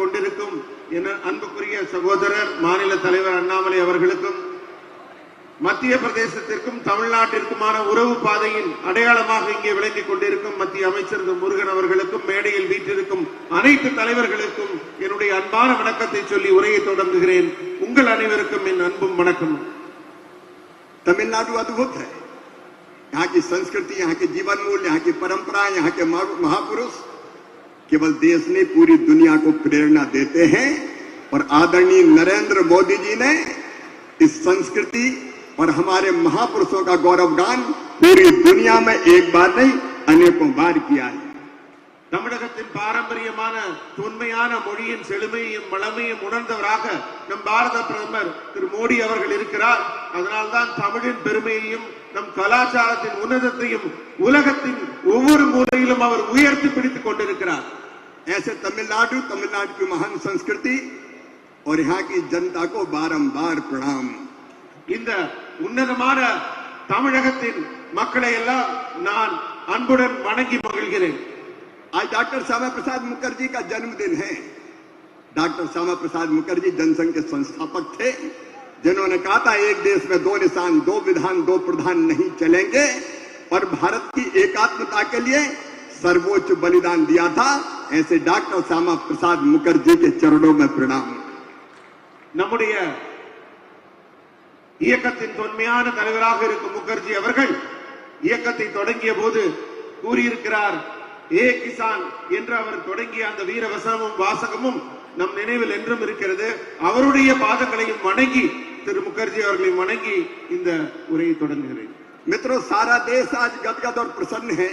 கொண்டிருக்கும் என அன்புக்குரிய சகோதரர் மாநில தலைவர் அண்ணாமலை அவர்களுக்கும் மத்திய பிரதேசத்திற்கும் தமிழ்நாட்டிற்குமான உறவு பாதையின் அடையாளமாக இங்கே விளங்கிக் கொண்டிருக்கும் மத்திய அமைச்சர் முருகன் அவர்களுக்கும் மேடையில் வீட்டிற்கும் அனைத்து தலைவர்களுக்கும் என்னுடைய அன்பான வணக்கத்தை சொல்லி உரையை தொடங்குகிறேன் உங்கள் அனைவருக்கும் என் அன்பும் வணக்கம் தமிழ்நாடு अद्भुत है यहाँ की संस्कृति यहाँ के जीवन मूल्य यहाँ की परंपरा यहाँ के महापुरुष केवल देश नहीं पूरी दुनिया को प्रेरणा देते हैं और आदरणीय नरेंद्र मोदी जी ने इस संस्कृति और हमारे महापुरुषों का गौरवगान पूरी दुनिया में एक बार नहीं अनेकों बार किया है पारमान उ कलाचार ऐसे तमिलनाडु तमिलनाडु की महान संस्कृति और यहाँ की जनता को बारंबार प्रणाम இந்த உன்னதமான आज डॉक्टर श्यामा प्रसाद मुखर्जी का जन्मदिन है डॉक्टर श्यामा प्रसाद मुखर्जी जनसंघ के संस्थापक थे जिन्होंने कहा था एक देश में दो निशान दो विधान दो प्रधान नहीं चलेंगे पर भारत की एकात्मता के लिए सर्वोच्च बलिदान दिया था ऐसे डॉक्टर श्यामा प्रसाद मुखर्जी के चरणों में प्रणाम நம்முடைய இயக்கத்தின் தொன்மையான தலைவராக இருக்கும் முகர்ஜி அவர்கள் இயக்கத்தை தொடங்கிய போது கூறியிருக்கிறார் ஏ கிசான் என்று அவர் தொடங்கிய அந்த வீர வசனமும் வாசகமும் நம் நினைவில் என்றும் இருக்கிறது அவருடைய பாதங்களையும் வணங்கி திரு முகர்ஜி அவர்களையும் வணங்கி இந்த உரையை தொடங்குகிறேன் மித்ரோ சாரா தேசாஜ் ஆஜ் கத்கத் பிரசன்ன है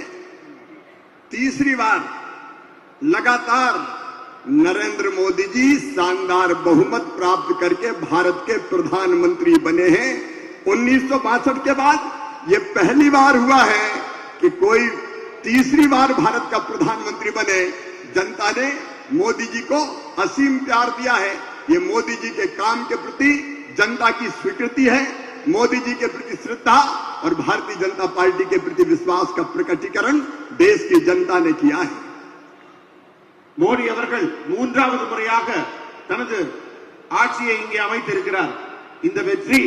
तीसरी बार लगातार नरेंद्र मोदी जी शानदार बहुमत प्राप्त करके भारत के प्रधानमंत्री बने हैं उन्नीस के बाद ये पहली बार हुआ है कि कोई तीसरी बार भारत का प्रधानमंत्री बने जनता ने मोदी जी को असीम प्यार दिया है ये मोदी जी के काम के प्रति जनता की स्वीकृति है मोदी जी के प्रति श्रद्धा और भारतीय जनता पार्टी के प्रति विश्वास का प्रकटीकरण देश की जनता ने किया है மோடி அவர்கள் மூன்றாவது முறையாக தனது ஆட்சியை இங்கே அமைத்திருக்கிறார் இந்த வெற்றி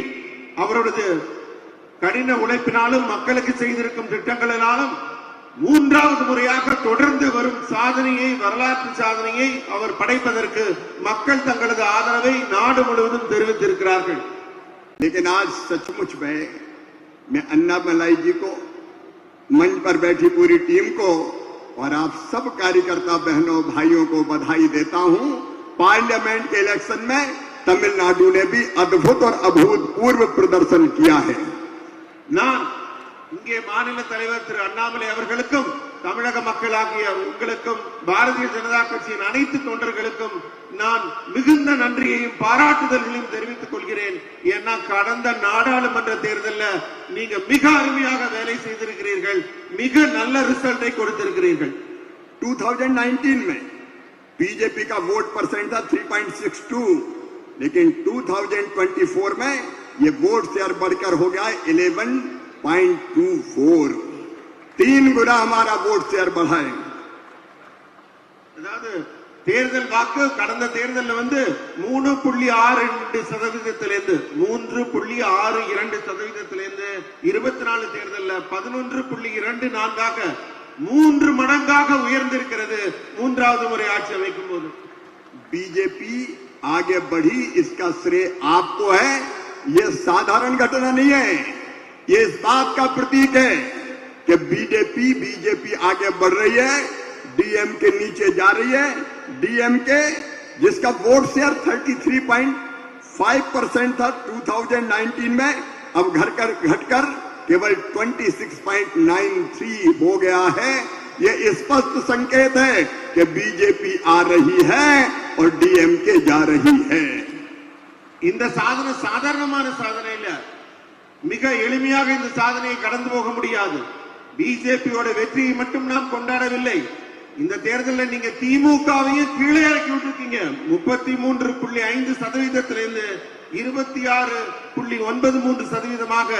அவரது கடின உழைப்பினாலும் மக்களுக்கு செய்திருக்கும் திட்டங்களினாலும் மூன்றாவது முறையாக தொடர்ந்து வரும் சாதனையை வரலாற்று சாதனையை அவர் படைப்பதற்கு மக்கள் தங்களது ஆதரவை நாடு முழுவதும் தெரிவித்திருக்கிறார்கள் लेकिन आज सचमुच में मैं अन्ना मलाई जी और आप सब कार्यकर्ता बहनों भाइयों को बधाई देता हूं पार्लियामेंट के इलेक्शन में तमिलनाडु ने भी अद्भुत और अभूतपूर्व प्रदर्शन किया है ना இங்கே மாநில தலைவர் திரு அண்ணாமலை அவர்களுக்கும் தமிழக மக்களாகிய உங்களுக்கும் பாரதிய ஜனதா கட்சியின் அனைத்து தொண்டர்களுக்கும் நான் மிகுந்த நன்றியையும் பாராட்டுதல்களையும் தெரிவித்துக் கொள்கிறேன் ஏன்னா கடந்த நாடாளுமன்ற தேர்தலில் நீங்க மிக அருமையாக வேலை செய்திருக்கிறீர்கள் மிக நல்ல ரிசல்ட்டை கொடுத்திருக்கிறீர்கள் டூ தௌசண்ட் நைன்டீன் மே बीजेपी का वोट परसेंट था 3.62 लेकिन 2024 में ये वोट शेयर बढ़कर ஹோ गया 11 पॉइंट टू फोर तीन गुना हमारा बोर्ड शेयर बढ़ा है தேர்தல் வாக்கு கடந்த தேர்தலில் வந்து மூணு புள்ளி ஆறு ரெண்டு சதவீதத்திலிருந்து மூன்று புள்ளி ஆறு இரண்டு சதவீதத்திலிருந்து இருபத்தி நாலு தேர்தலில் பதினொன்று புள்ளி இரண்டு நான்காக மூன்று மடங்காக உயர்ந்திருக்கிறது மூன்றாவது முறை ஆட்சி அமைக்கும் போது பிஜேபி ஆகியபடி बढ़ी इसका श्रेय आपको है यह साधारण घटना ये इस बात का प्रतीक है कि बीजेपी बीजेपी आगे बढ़ रही है डीएम के नीचे जा रही है डीएम के जिसका वोट शेयर 33.5 परसेंट था 2019 में अब घर कर घटकर केवल 26.93 हो गया है ये स्पष्ट संकेत है कि बीजेपी आ रही है और डीएम के जा रही है इन साधन साधारण साधन இல்லை மிக எளிமையாக இந்த சாதனையை கடந்து போக முடியாது பிஜேபியோட வெற்றியை மட்டும் நாம் கொண்டாடவில்லை இந்த தேர்தலில் நீங்க திமுகவையும் கீழே இறக்கி விட்டுருக்கீங்க முப்பத்தி மூன்று புள்ளி ஐந்து சதவீதத்திலிருந்து இருபத்தி ஆறு புள்ளி ஒன்பது மூன்று சதவீதமாக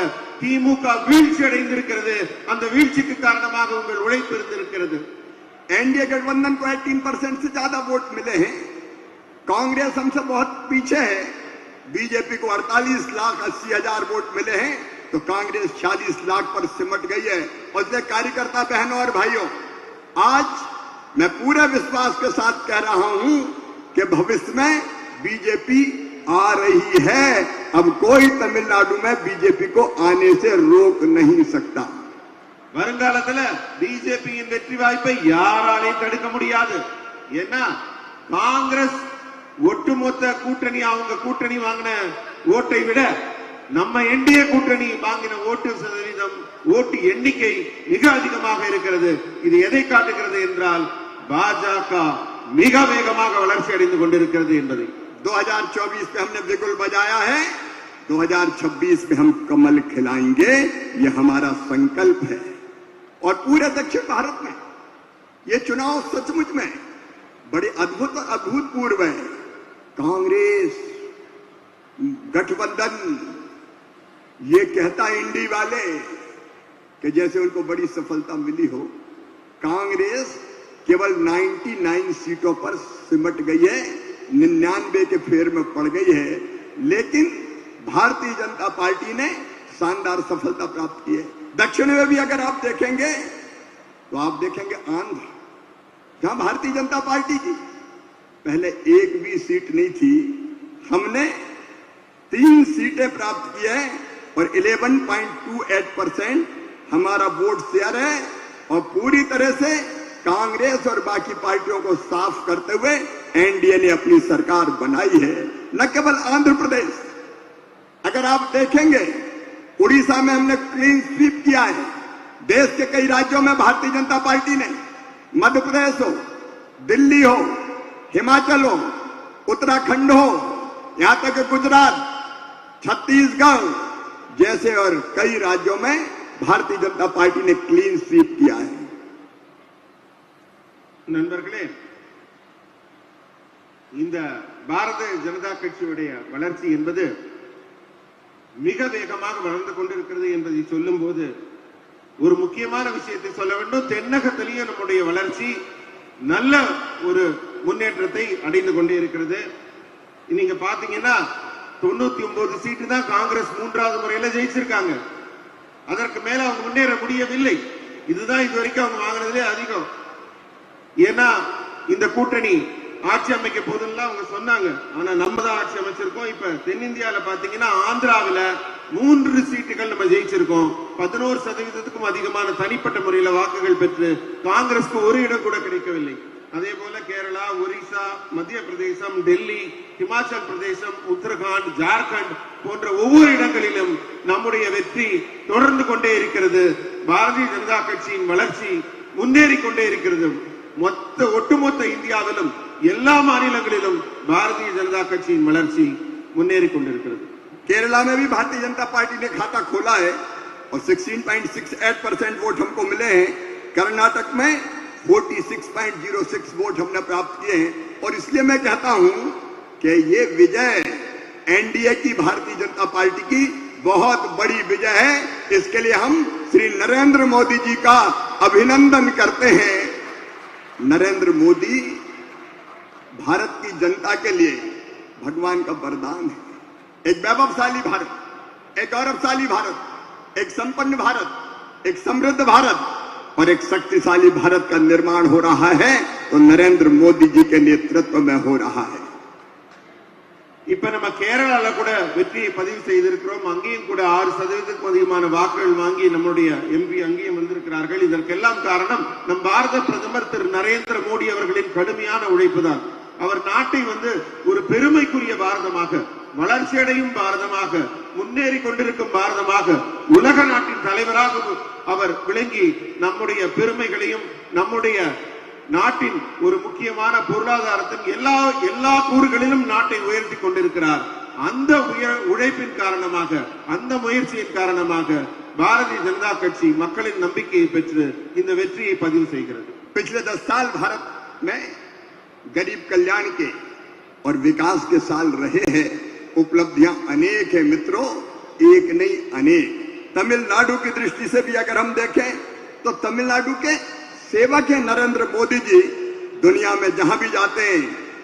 திமுக வீழ்ச்சி அடைந்திருக்கிறது அந்த வீழ்ச்சிக்கு காரணமாக உங்கள் உழைப்பு இருந்திருக்கிறது एनडीए गठबंधन को 18 परसेंट से ज्यादा वोट मिले हैं कांग्रेस हमसे बहुत पीछे है बीजेपी को 48 लाख अस्सी हजार वोट मिले हैं तो कांग्रेस 40 लाख पर सिमट गई है उसने कार्यकर्ता बहनों और भाइयों आज मैं पूरे विश्वास के साथ कह रहा हूं कि भविष्य में बीजेपी आ रही है अब कोई तमिलनाडु में बीजेपी को आने से रोक नहीं सकता வருங்காலத்துல பிஜேபியின் வெற்றி வாய்ப்பை யாராலையும் தடுக்க முடியாது என்ன காங்கிரஸ் ஒட்டுமொத்த கூட்டணி அவங்க கூட்டணி வாங்குன ஓட்டை விட நம்ம எண்ட்டிஏ கூட்டணி பாங்கின ஓட்டு சதவீதம் ஓட்டு எண்ணிக்கை மிக அதிகமாக இருக்குது இது எதை காட்டுது என்றால் பாஜக மிக வேகமாக வளர்ச்சி அடைந்து கொண்டிருக்கிறது என்பது 2024 में हमने बिल्कुल बजाया है 2026 में हम कमल खिलाएंगे यह हमारा संकल्प है और पूरे दक्षिण भारत में यह चुनाव सचमुच में बड़े अद्भुत अद्भुत पूर्वक है कांग्रेस गठबंधन ये कहता इंडी वाले कि जैसे उनको बड़ी सफलता मिली हो कांग्रेस केवल 99 सीटों पर सिमट गई है निन्यानवे के फेर में पड़ गई है लेकिन भारतीय जनता पार्टी ने शानदार सफलता प्राप्त की है दक्षिण में भी अगर आप देखेंगे तो आप देखेंगे आंध्र जहां भारतीय जनता पार्टी की पहले एक भी सीट नहीं थी हमने तीन सीटें प्राप्त की है और 11.28 परसेंट हमारा वोट शेयर है और पूरी तरह से कांग्रेस और बाकी पार्टियों को साफ करते हुए एनडीए ने अपनी सरकार बनाई है न केवल आंध्र प्रदेश अगर आप देखेंगे उड़ीसा में हमने क्लीन स्वीप किया है देश के कई राज्यों में भारतीय जनता पार्टी ने मध्य प्रदेश हो दिल्ली हो हिमाचलो उत्तराखंडो यहां तक गुजरात छत्तीसगढ़ जैसे और कई राज्यों में भारतीय जनता पार्टी ने क्लीन स्वीप किया है ननबர்களே இந்த பாரத ஜனதா கட்சி உடைய வளர்ச்சி என்பது மிக வேகமாக வளர்ந்து கொண்டிருக்கிறது என்பது சொல்லும்போது ஒரு முக்கியமான விஷயத்தை சொல்ல வேண்டும் தென்னகத் தлия நம்மளுடைய வளர்ச்சி நல்ல ஒரு முன்னேற்றத்தை அடைந்து கொண்டே இருக்கிறது நீங்க பாத்தீங்கன்னா தொண்ணூத்தி ஒன்பது சீட்டு தான் காங்கிரஸ் மூன்றாவது முறையில ஜெயிச்சிருக்காங்க அதற்கு மேல அவங்க முன்னேற முடியவில்லை இதுதான் இதுவரைக்கும் அவங்க வாங்கினதுல அதிகம் ஏன்னா இந்த கூட்டணி ஆட்சி அமைக்க போதுலாம் அவங்க சொன்னாங்க ஆனா நம்ம தான் ஆட்சி அமைச்சிருக்கோம் இப்ப தென்னிந்தியால பாத்தீங்கன்னா ஆந்திராவில மூன்று சீட்டுகள் நம்ம ஜெயிச்சிருக்கோம் பதினோரு சதவீதத்துக்கும் அதிகமான தனிப்பட்ட முறையில வாக்குகள் பெற்று காங்கிரஸ்க்கு ஒரு இடம் கூட கிடைக்கவில்லை அதே போல கேரளா ஒரிசா மத்திய பிரதேசம் டெல்லி ஹிமாச்சல் பிரதேசம் உத்தரகாண்ட் ஜார்க்கண்ட் போன்ற ஒவ்வொரு இடங்களிலும் நம்முடைய வெற்றி தொடர்ந்து கொண்டே இருக்கிறது பாரதிய ஜனதா கட்சியின் வளர்ச்சி முன்னேறி கொண்டே இருக்கிறது மொத்த ஒட்டுமொத்த இந்தியாவிலும் எல்லா மாநிலங்களிலும் பாரதிய ஜனதா கட்சியின் வளர்ச்சி முன்னேறி கொண்டிருக்கிறது கேரளா பாரதிய ஜனதா भारतीय जनता पार्टी சிக்ஸ்டீன் खाता खोला है और 16.68 percent vote Karnataka forty six point zero six vote हमने प्राप्त किए हैं और इसलिए मैं कहता हूं कि ये विजय एनडीए की भारतीय जनता पार्टी की बहुत बड़ी विजय है इसके लिए हम श्री नरेंद्र मोदी जी का अभिनंदन करते हैं नरेंद्र मोदी भारत की जनता के लिए भगवान का वरदान है एक वैभवशाली भारत एक गौरवशाली भारत एक संपन्न भारत एक समृद्ध भारत और एक शक्तिशाली भारत का निर्माण हो रहा है तो नरेंद्र मोदी जी के नेतृत्व में हो रहा है இப்ப நம்ம கேரளால கூட வெற்றியை பதிவு செய்திருக்கிறோம் அங்கேயும் கூட ஆறு சதவீதத்துக்கு அதிகமான வாக்குகள் வாங்கி நம்முடைய எம்பி அங்கேயும் வந்திருக்கிறார்கள் இதற்கெல்லாம் காரணம் நம் பாரத பிரதமர் திரு நரேந்திர மோடி அவர்களின் கடுமையான உழைப்பு தான் அவர் நாட்டை வந்து ஒரு பெருமைக்குரிய பாரதமாக வளர்ச்சியடையும் பாரதமாக முன்னேறி கொண்டிருக்கும் பாரதமாக உலக நாட்டின் தலைவராக அவர் விளங்கி நம்முடைய பெருமைகளையும் நம்முடைய நாட்டின் ஒரு முக்கியமான பொருளாதாரத்தின் எல்லா எல்லா கூறுகளிலும் நாட்டை உயர்த்தி கொண்டிருக்கிறார் அந்த உழைப்பின் காரணமாக அந்த முயற்சியின் காரணமாக பாரதிய ஜனதா கட்சி மக்களின் நம்பிக்கையை பெற்று இந்த வெற்றியை பதிவு செய்கிறது பிछले दस साल भारत में उपलब्धियां अनेक है मित्रों एक नहीं अनेक तमिलनाडु की दृष्टि से भी अगर हम देखें तो तमिलनाडु के सेवक है नरेंद्र मोदी जी दुनिया में जहां भी जाते हैं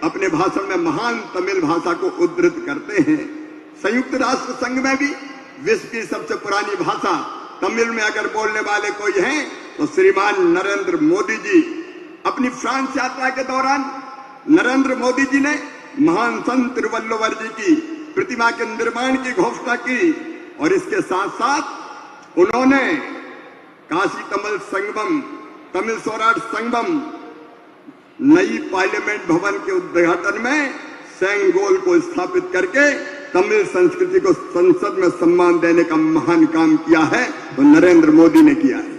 अपने भाषण में महान तमिल भाषा को उद्धृत करते हैं संयुक्त राष्ट्र संघ में भी विश्व की सबसे पुरानी भाषा तमिल में अगर बोलने वाले कोई हैं तो श्रीमान नरेंद्र मोदी जी अपनी फ्रांस यात्रा के दौरान नरेंद्र मोदी जी ने महान संत तिरुवल्लुवर जी की प्रतिमा के निर्माण की घोषणा की और इसके साथ साथ उन्होंने काशी तमिल संगम तमिल सौराठ संगम नई पार्लियामेंट भवन के उद्घाटन में सेंगोल को स्थापित करके तमिल संस्कृति को संसद में सम्मान देने का महान काम किया है तो नरेंद्र मोदी ने किया है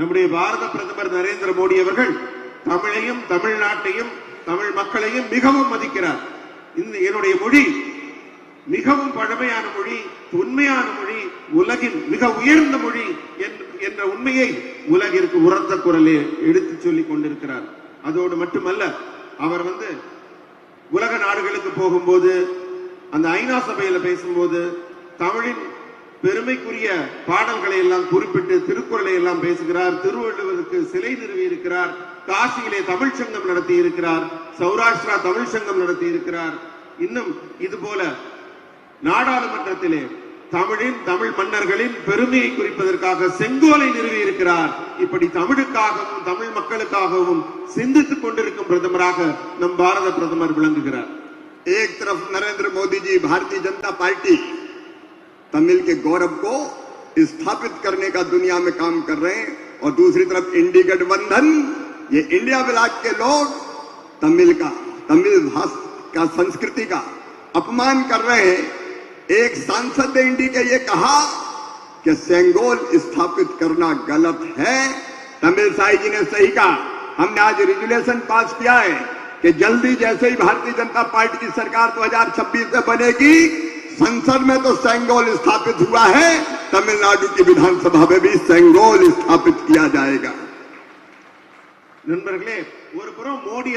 நம்முடைய भारत प्रदम नरेंद्र मोदी तमिल तमिलनाट तमिल मे மக்களையும் மிகவும் மிகவும் பழமையான மொழி உண்மையான மொழி உலகின் மிக உயர்ந்த மொழி என்ற உண்மையை உலகிற்கு உரத்த குரலே எடுத்து சொல்லி கொண்டிருக்கிறார் அதோடு மட்டுமல்ல அவர் வந்து உலக நாடுகளுக்கு போகும்போது அந்த ஐநா சபையில பேசும்போது தமிழின் பெருமைக்குரிய பாடல்களை எல்லாம் குறிப்பிட்டு திருக்குறளை எல்லாம் பேசுகிறார் திருவள்ளுவருக்கு சிலை நிறுவி இருக்கிறார் காசியிலே தமிழ் சங்கம் நடத்தி இருக்கிறார் சௌராஷ்டிரா தமிழ் சங்கம் நடத்தி இருக்கிறார் இன்னும் இது போல நாடான மண்டலத்தில் தமிழின் தமிழ் மண்ணர்களின் பெருமையை குறிப்பதற்காக செங்கோலை நிறுவி இருக்கார் இப்படி தமிழுக்காகவும் தமிழ் மக்களுக்காகவும் சிந்தித்துக் கொண்டிருக்கும் பிரதமராக நம் பாரத பிரதமர் விளங்குகிறார் एक तरफ नरेंद्र मोदी जी भारतीय जनता पार्टी तमिल के गौरव को स्थापित करने का दुनिया में काम कर रहे हैं और दूसरी तरफ इंडिकेट वंदन ये इंडिया ब्लैक के लोग तमिल का तमिल भास का संस्कृति का अपमान कर रहे हैं एक सांसद ने इंडी के ये कहा कि सेंगोल स्थापित करना गलत है तमिल साई जी ने सही कहा हमने आज रेजुलेशन पास किया है कि जल्दी जैसे ही भारतीय जनता पार्टी की सरकार 2026 में बनेगी संसद में तो सेंगोल स्थापित हुआ है तमिलनाडु की विधानसभा में भी सेंगोल स्थापित किया जाएगा मोदी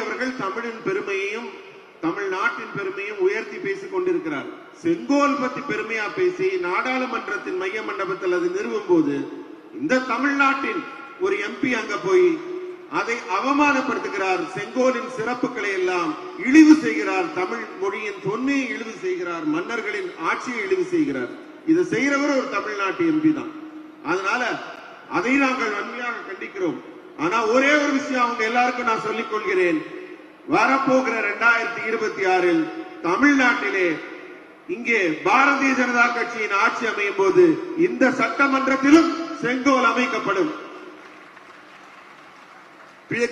तमिलनाटी மோடி செங்கோல் பத்தி பெருமையா பேசி நாடாளுமன்றத்தின் மைய மண்டபத்தில் அது நிறுவும் போது இந்த தமிழ்நாட்டின் ஒரு எம்பி அங்க போய் அதை அவமானப்படுத்துகிறார் செங்கோலின் சிறப்புகளை எல்லாம் இழிவு செய்கிறார் தமிழ் மொழியின் தொன்மையை இழிவு செய்கிறார் மன்னர்களின் ஆட்சியை இழிவு செய்கிறார் இதை செய்கிறவர் ஒரு தமிழ்நாட்டு எம்பி தான் அதனால அதை நாங்கள் நன்மையாக கண்டிக்கிறோம் ஆனா ஒரே ஒரு விஷயம் அவங்க எல்லாருக்கும் நான் சொல்லிக் கொள்கிறேன் வரப்போகிற இரண்டாயிரத்தி இருபத்தி ஆறில் தமிழ்நாட்டிலே भारतीय जनता कक्षी கட்சியின் ஆட்சி அமையும் போது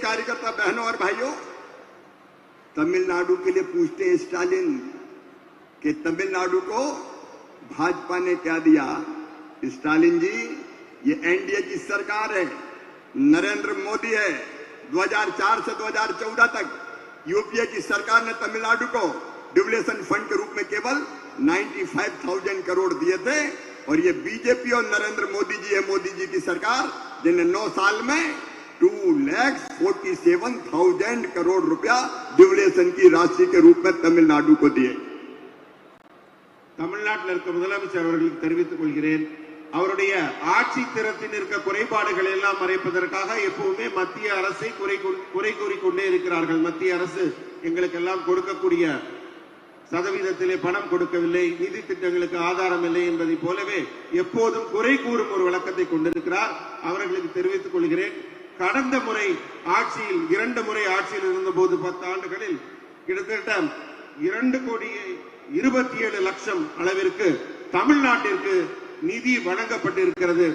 कार्यकर्ता बहनों और भाइयों तमिलनाडु के लिए पूछते हैं स्टालिन कि तमिलनाडु को भाजपा ने क्या दिया स्टालिन जी ये एनडीए की सरकार है नरेंद्र मोदी है 2004 से 2014 तक यूपीए की सरकार ने तमिलनाडु को डिवलेशन फंड के रूप में केवल 95,000 करोड़ दिए थे और ये बीजेपी और नरेंद्र मोदी जी है मोदी जी की सरकार जिन्हें नौ साल में two lakh forty seven thousand crore रुपया डिवलेशन की राशि के रूप में तमिलनाडु को दिए தமிழ்நாட்டில் இருக்க முதலமைச்சர் அவர்களுக்கு தெரிவித்துக் கொள்கிறேன் அவருடைய ஆட்சி திறத்தில் இருக்க குறைபாடுகள் எல்லாம் மறைப்பதற்காக எப்பவுமே மத்திய அரசை குறை குறை கூறிக்கொண்டே இருக்கிறார்கள் மத்திய அரசு எங்களுக்கு எல்லாம் கொடுக்கக்கூடிய சதவீதத்திலே பணம் கொடுக்கவில்லை நிதி திட்டங்களுக்கு ஆதாரம் இல்லை என்பதை போலவே எப்போதும் குறை கூறும் ஒரு வழக்கத்தை கொண்டிருக்கிறார் அவர்களுக்கு தெரிவித்துக் கொள்கிறேன் கடந்த முறை ஆட்சியில் இரண்டு முறை ஆட்சியில் இருந்தபோது பத்து ஆண்டுகளில் கிட்டத்தட்ட இரண்டு கோடியே இருபத்தி ஏழு லட்சம் அளவிற்கு தமிழ்நாட்டிற்கு நிதி வழங்கப்பட்டிருக்கிறது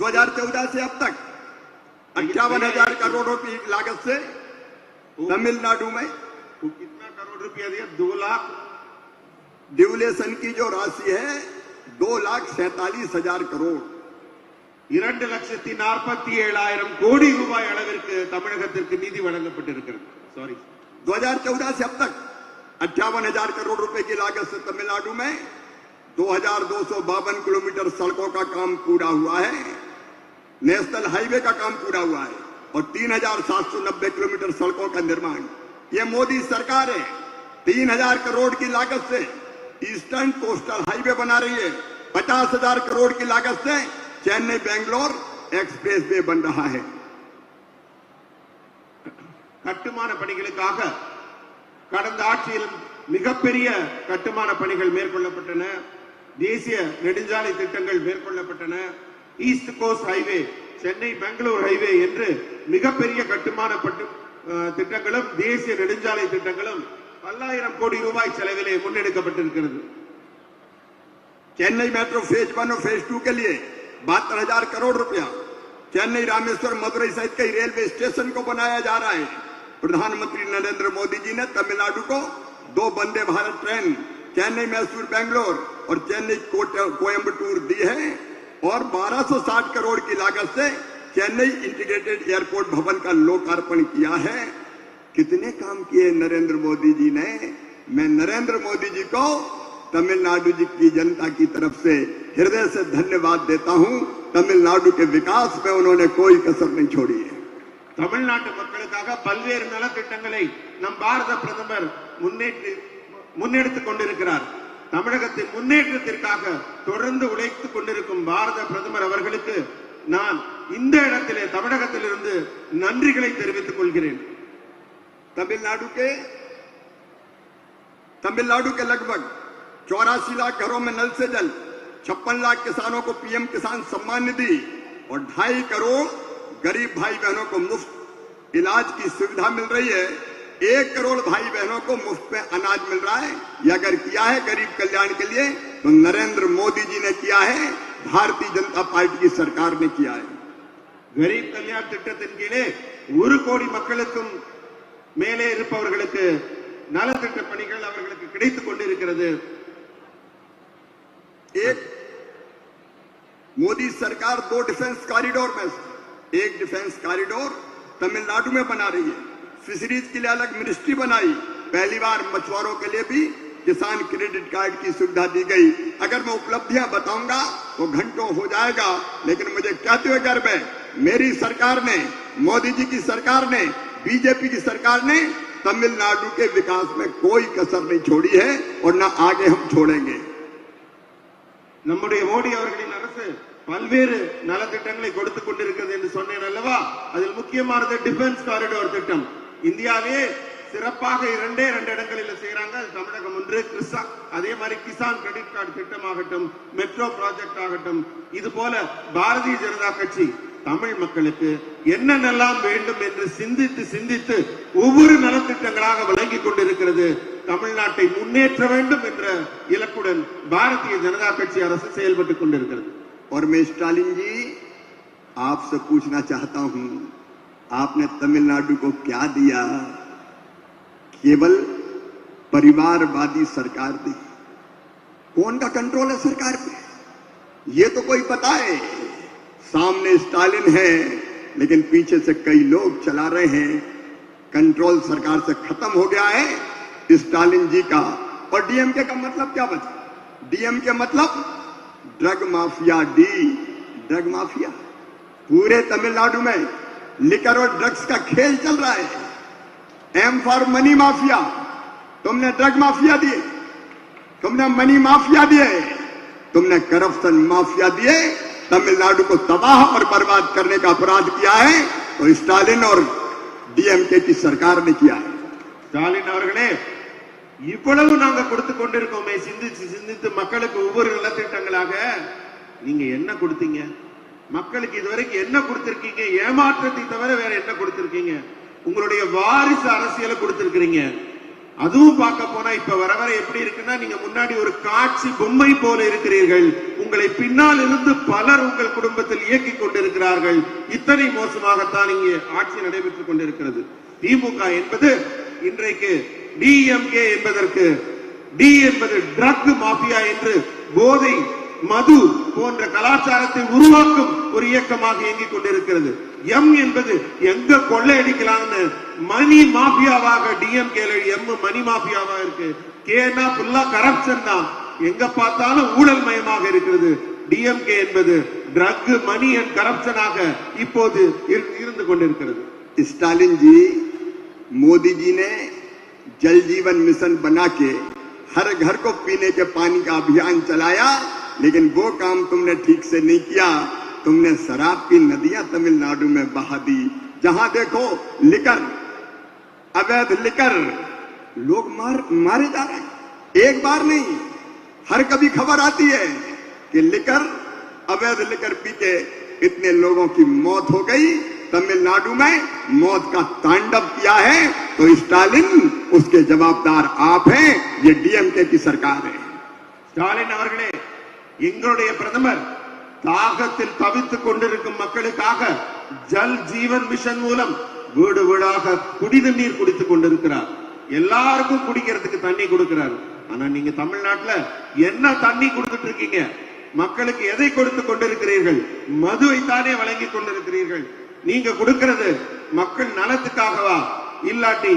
दो ஹஜார் चौदह से अब तक करोड़ रुपया दिया दो लाख डिवलेशन की जो राशि है दो लाख सैतालीस हजार करोड़ இரண்டு லட்சத்தி நாற்பத்தி ஏழாயிரம் கோடி ரூபாய் அளவிற்கு नीति நிதி दो हजार चौदह से अब तक अट्ठावन हजार करोड़ रुपए की लागत से तमिलनाडु में दो हजार दो सौ बावन किलोमीटर सड़कों का काम पूरा हुआ है नेशनल हाईवे का काम पूरा हुआ है और तीन हजार सात सौ नब्बे किलोमीटर सड़कों का निर्माण ये मोदी सरकार है तीन हजार करोड़ की लागत से ईस्टर्न कोस्टल हाईवे बना रही है पचास हजार करोड़ की लागत से चेन्नई बेंगलोर एक्सप्रेस वे बन रहा है கட்டுமான பணிகளுக்காக கடந்த ஆட்சியில் மிகப்பெரிய கட்டுமான பணிகள் மேற்கொள்ளப்பட்டன தேசிய நெடுஞ்சாலை திட்டங்கள் மேற்கொள்ளப்பட்டன east coast highway Chennai Bangalore highway என்று மிகப்பெரிய கட்டுமான திட்டங்களும் தேசிய நெடுஞ்சாலை திட்டங்களும் चेन्नई मेट्रो फेज वन और फेज टू के लिए बहत्तर हजार करोड़ रुपया चेन्नई रामेश्वर मदुरई सहित कई रेलवे स्टेशन को बनाया जा रहा है प्रधानमंत्री नरेंद्र मोदी जी ने तमिलनाडु को दो वंदे भारत ट्रेन चेन्नई मैसूर बेंगलोर और चेन्नई कोयम्बटूर दी है और 1260 करोड़ की लागत से चेन्नई इंटीग्रेटेड एयरपोर्ट भवन का लोकार्पण किया है कितने काम किए नरेंद्र मोदी जी ने मैं नरेंद्र मोदी जी को तमिलनाडु जी की जनता की तरफ से हृदय से धन्यवाद देता हूं तमिलनाडु के विकास में उन्होंने कोई कसर नहीं छोड़ी है தமிழ்நாட்டு மக்களுக்காக பல்வேறு நலத்திட்டங்களை நம் பாரத பிரதமர் முன்னெடுத்துக் கொண்டிருக்கிறார் தமிழகத்தின் முன்னேற்றத்திற்காக தொடர்ந்து உழைத்துக் கொண்டிருக்கும் பாரத பிரதமர் அவர்களுக்கு நான் இந்த இடத்திலே தமிழகத்திலிருந்து நன்றிகளை தெரிவித்துக் கொள்கிறேன் तमिलनाडु के तमिलनाडु के लगभग चौरासी लाख घरों में नल से जल छप्पन लाख किसानों को पीएम किसान सम्मान निधि और ढाई करोड़ गरीब भाई बहनों को मुफ्त इलाज की सुविधा मिल रही है एक करोड़ भाई बहनों को मुफ्त में अनाज मिल रहा है या अगर किया है गरीब कल्याण के लिए तो नरेंद्र मोदी जी ने किया है भारतीय जनता पार्टी की सरकार ने किया है गरीब कल्याण திட்டத்தின் கீழே मेले இருப்பவர்களுக்கு मोदी सरकार दो डिफेंस कॉरिडोर में एक डिफेंस कॉरिडोर तमिलनाडु में बना रही है फिशरीज के लिए अलग मिनिस्ट्री बनाई पहली बार मछुआरों के लिए भी किसान क्रेडिट कार्ड की सुविधा दी गई अगर मैं उपलब्धियां बताऊंगा तो घंटों हो जाएगा लेकिन मुझे कहते हुए गर्व है मेरी सरकार ने मोदी जी की सरकार ने बीजेपी की सरकार ने तमिलनाडु के विकास में कोई कसर नहीं छोड़ी है और ना आगे हम छोड़ेंगे नम्बर मोदी पल्ल नल तटकोल मुख्य डिफेंस कारीडोर तटमें சிறப்பாக இரண்டே இரண்டு இடங்களில் செய்கிறாங்க அது தமிழகம் ஒன்று கிறிஸ்தான் அதே மாதிரி கிசான் கிரெடிட் கார்டு திட்டமாகட்டும் மெட்ரோ ப்ராஜெக்ட் ஆகட்டும் இது போல பாரதிய ஜனதா கட்சி தமிழ் மக்களுக்கு என்னென்னலாம் வேண்டும் என்று சிந்தித்து சிந்தித்து ஒவ்வொரு நலத்திட்டங்களாக வழங்கிக் கொண்டிருக்கிறது தமிழ்நாட்டை முன்னேற்ற வேண்டும் என்ற இலக்குடன் பாரதிய ஜனதா கட்சி அரசு செயல்பட்டுக் கொண்டிருக்கிறது और मैं स्टालिन जी आपसे पूछना चाहता हूं आपने तमिलनाडु को क्या दिया केवल परिवारवादी सरकार दी कौन का कंट्रोल है सरकार पे ये तो कोई बताए सामने स्टालिन है लेकिन पीछे से कई लोग चला रहे हैं कंट्रोल सरकार से खत्म हो गया है स्टालिन जी का और डीएमके का मतलब क्या बचा डीएमके मतलब drug mafia D drug mafia पूरे तमिलनाडु में लिकर और ड्रग्स का खेल चल रहा है एम फॉर मनी माफिया तुमने ड्रग माफिया दिए तुमने मनी माफिया दिए तुमने करप्शन माफिया दिए तमिलनाडु को तबाह और बर्बाद करने का अपराध किया है और स्टालिन और डीएमके की सरकार ने किया है स्टालिन मकुक्त मकुक्त உங்களுடைய வாரிசு அரசியலை கொடுத்திருக்கிறீங்க அதுவும் பார்க்க போனா இப்ப வர வர எப்படி இருக்குன்னா நீங்க முன்னாடி ஒரு காட்சி பொம்மை போல இருக்கிறீர்கள் உங்களை பின்னால் இருந்து பலர் உங்கள் குடும்பத்தில் இயக்கி கொண்டிருக்கிறார்கள் இத்தனை மோசமாகத்தான் இங்கே ஆட்சி நடைபெற்றுக் கொண்டிருக்கிறது திமுக என்பது இன்றைக்கு டிஎம்கே என்பதற்கு டி என்பது ட்ரக் மாபியா என்று போதை மது போன்ற கலாச்சாரத்தை உருவாக்கும் ஒரு இயக்கமாக இயங்கிக் கொண்டிருக்கிறது எம் என்பது எங்க கொள்ளையடிக்கலாம்னு மணி மாஃபியாவாக டிஎம்கேல எம் மணி மாஃபியாவா இருக்கு கேனா ஃபுல்லா கரப்ஷன் தான் எங்க பார்த்தாலும் ஊழல் மயமாக இருக்கிறது டிஎம்கே என்பது ட்ரக் மணி அண்ட் கரப்ஷனாக இப்போது இருந்து கொண்டிருக்கிறது ஸ்டாலின் ஜி मोदी ஜி நே ஜல் ஜீவன் மிஷன் बना के ஹர் घर को पीने के पानी का अभियान चलाया लेकिन वो काम तुमने ठीक से नहीं किया तुमने शराब की नदियां तमिलनाडु में बहा दी जहां देखो लिकर अवैध लिकर लोग मार मारे जा रहे एक बार नहीं हर कभी खबर आती है कि लिकर अवैध लिकर पी के इतने लोगों की मौत हो गई तमिलनाडु में मौत का तांडव किया है तो स्टालिन उसके जवाबदार आप हैं ये डीएमके की सरकार है स्टालिन அவர்களே எங்களுடைய பிரதமர் தாகத்தில் தவித்துக் கொண்டிருக்கும் மக்களுக்காக ஜல் ஜீவன் மிஷன் மூலம் வீடு வீடாக குடிநீர் குடித்துக் கொண்டிருக்கிறார் எல்லாருக்கும் குடிக்கிறதுக்கு தண்ணி கொடுக்கிறார் ஆனா நீங்க தமிழ்நாட்டுல என்ன தண்ணி கொடுத்துட்டு இருக்கீங்க மக்களுக்கு எதை கொடுத்து கொண்டிருக்கிறீர்கள் மதுவை தானே வழங்கி கொண்டிருக்கிறீர்கள் நீங்க கொடுக்கிறது மக்கள் நலத்துக்காகவா இல்லாட்டி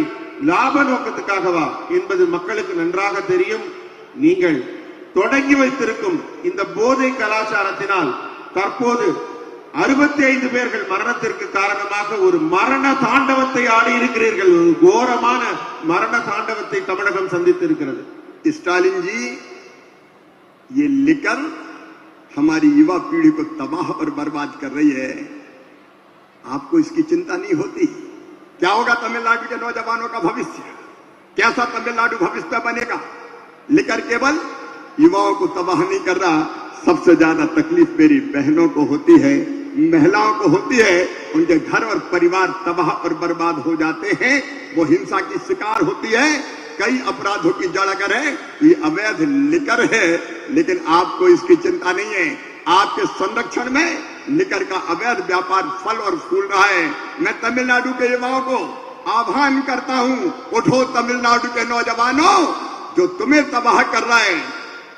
லாப நோக்கத்துக்காகவா என்பது மக்களுக்கு நன்றாக தெரியும் நீங்கள் တ డిగి ወጥிருக்கும் இந்த போதை கலாச்சாரத்தினால் தற்போது 65 பேர்கள் மரணத்திற்கு காரணமாக ஒரு மரண தாண்டவத்தை ஆடி இருக்கிறீர்கள் கோரமான மரண தாண்டவத்தை तमिलनाडु சந்தித்து இருக்கிறது ஸ்டாலின் जी ယ லிக்கர் हमारी युवा पीढ़ी को तबाह और बर्बाद कर रही है आपको इसकी चिंता नहीं होती क्या होगा तमिल लाडू नौजवानों का भविष्य कैसा तमिल लाडू भविष्य बनेगा लेकर केवल युवाओं को तबाह नहीं कर रहा सबसे ज्यादा तकलीफ मेरी बहनों को होती है महिलाओं को होती है उनके घर और परिवार तबाह और बर्बाद हो जाते हैं वो हिंसा की शिकार होती है कई अपराधों की जड़ अगर है ये अवैध लिकर है लेकिन आपको इसकी चिंता नहीं है आपके संरक्षण में लिकर का अवैध व्यापार फल और फूल रहा है मैं तमिलनाडु के युवाओं को आह्वान करता हूँ उठो तमिलनाडु के नौजवानों जो तुम्हें तबाह कर रहा है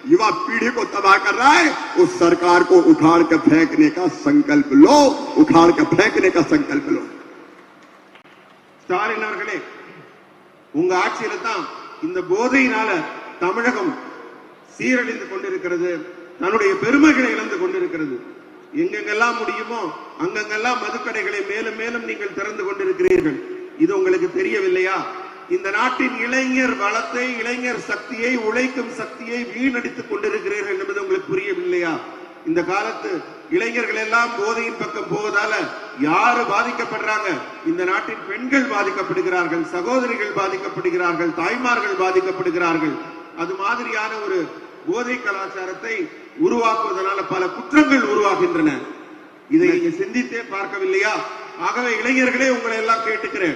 युवा पीढ़ी को तबाह कर रहा है उस सरकार को उखाड़ के फेंकने का संकल्प लो उखाड़ के फेंकने का संकल्प लो ஸ்டாலின் உங்க ஆட்சியில தான் இந்த போதையினால தமிழகம் சீரழிந்து கொண்டிருக்கிறது தன்னுடைய பெருமைகளை இழந்து கொண்டிருக்கிறது எங்கெங்கெல்லாம் முடியுமோ அங்கெங்கெல்லாம் மதுக்கடைகளை மேலும் மேலும் நீங்கள் திறந்து கொண்டிருக்கிறீர்கள் இது உங்களுக்கு தெரியவில்லையா இந்த நாட்டின் இளைஞர் வளத்தை இளைஞர் சக்தியை உழைக்கும் சக்தியை வீணடித்துக் கொண்டிருக்கிறீர்கள் என்பது உங்களுக்கு புரியவில்லையா இந்த காலத்து இளைஞர்கள் எல்லாம் போதையின் பக்கம் போவதால யாரு பாதிக்கப்படுறாங்க இந்த நாட்டின் பெண்கள் பாதிக்கப்படுகிறார்கள் சகோதரிகள் பாதிக்கப்படுகிறார்கள் தாய்மார்கள் பாதிக்கப்படுகிறார்கள் அது மாதிரியான ஒரு போதை கலாச்சாரத்தை உருவாக்குவதனால பல குற்றங்கள் உருவாகின்றன இதை நீங்க சிந்தித்தே பார்க்கவில்லையா ஆகவே இளைஞர்களே உங்களை எல்லாம் கேட்டுக்கிறேன்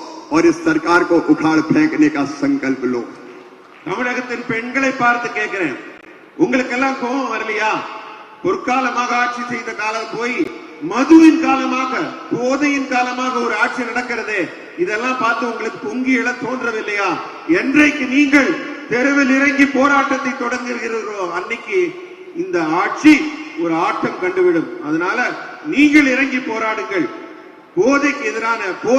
और इस सरकार को उखाड़ फेंकने का संकल्प लो தமிழகத்தின் பெண்களை பார்த்து கேட்கிறேன் உங்களுக்கெல்லாம் கோபம் வரலையா பொற்காலமாக ஆட்சி செய்த காலம் போய் மதுவின் காலமாக போதையின் காலமாக ஒரு ஆட்சி நடக்கிறது இதெல்லாம் பார்த்து உங்களுக்கு பொங்கி எழ தோன்றவில்லையா என்றைக்கு நீங்கள் தெருவில் இறங்கி போராட்டத்தை தொடங்குகிறீர்களோ அன்னைக்கு இந்த ஆட்சி ஒரு ஆட்டம் கண்டுவிடும் அதனால நீங்கள் இறங்கி போராடுங்கள் अपराधी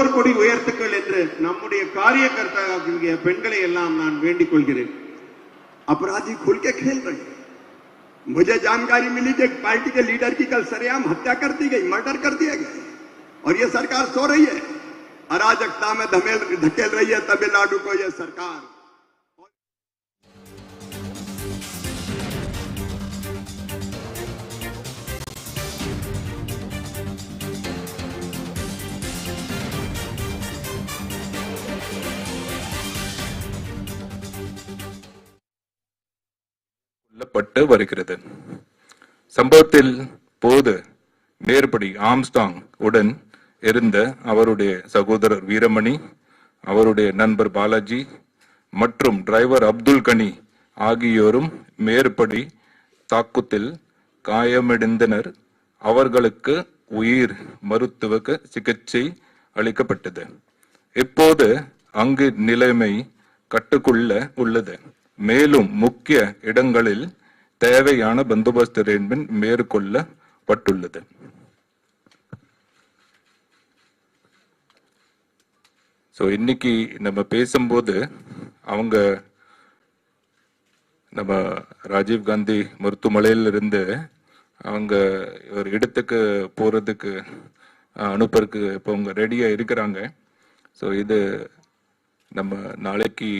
खुल के खेल रहे मुझे जानकारी मिली पार्टी के लीडर की कल सरेआम हत्या कर दी गई मर्डर कर दिया गया और यह सरकार सो रही है अराजकता में धकेल रही है तमिलनाडु को यह सरकार வழங்கப்பட்டு வருகிறது சம்பவத்தில் போது நேர்படி ஆம்ஸ்டாங் உடன் இருந்த அவருடைய சகோதரர் வீரமணி அவருடைய நண்பர் பாலாஜி மற்றும் டிரைவர் அப்துல் கனி ஆகியோரும் மேற்படி தாக்குத்தில் காயமடைந்தனர் அவர்களுக்கு உயிர் மருத்துவ சிகிச்சை அளிக்கப்பட்டது இப்போது அங்கு நிலைமை கட்டுக்குள்ள உள்ளது மேலும் முக்கிய இடங்களில் தேவையான பந்தோபஸ்து அரேஞ்ச்மெண்ட் மேற்கொள்ளப்பட்டுள்ளது ஸோ இன்னைக்கு நம்ம பேசும்போது அவங்க நம்ம ராஜீவ் காந்தி மருத்துவமனையிலிருந்து அவங்க ஒரு இடத்துக்கு போகிறதுக்கு அனுப்புறதுக்கு இப்போ அவங்க ரெடியாக இருக்கிறாங்க ஸோ இது நம்ம நாளைக்கு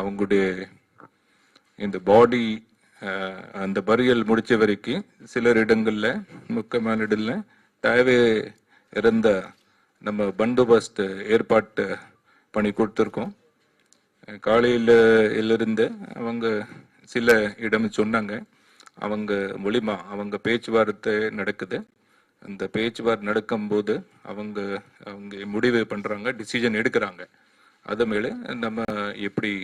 அவங்களுடைய இந்த பாடி அந்த பரியல் முடிச்ச வரைக்கும் சிலர் இடங்களில் முக்கியமான இடங்களில் தேவை இருந்த நம்ம பந்தோபஸ்த் ஏற்பாட்டு பண்ணி கொடுத்துருக்கோம் காலையில் இருந்து அவங்க சில இடம் சொன்னாங்க அவங்க மூலிமா அவங்க பேச்சுவார்த்தை நடக்குது அந்த பேச்சுவார்த்தை நடக்கும்போது அவங்க அவங்க முடிவு பண்ணுறாங்க டிசிஷன் எடுக்கிறாங்க அது மேலே நம்ம எப்படி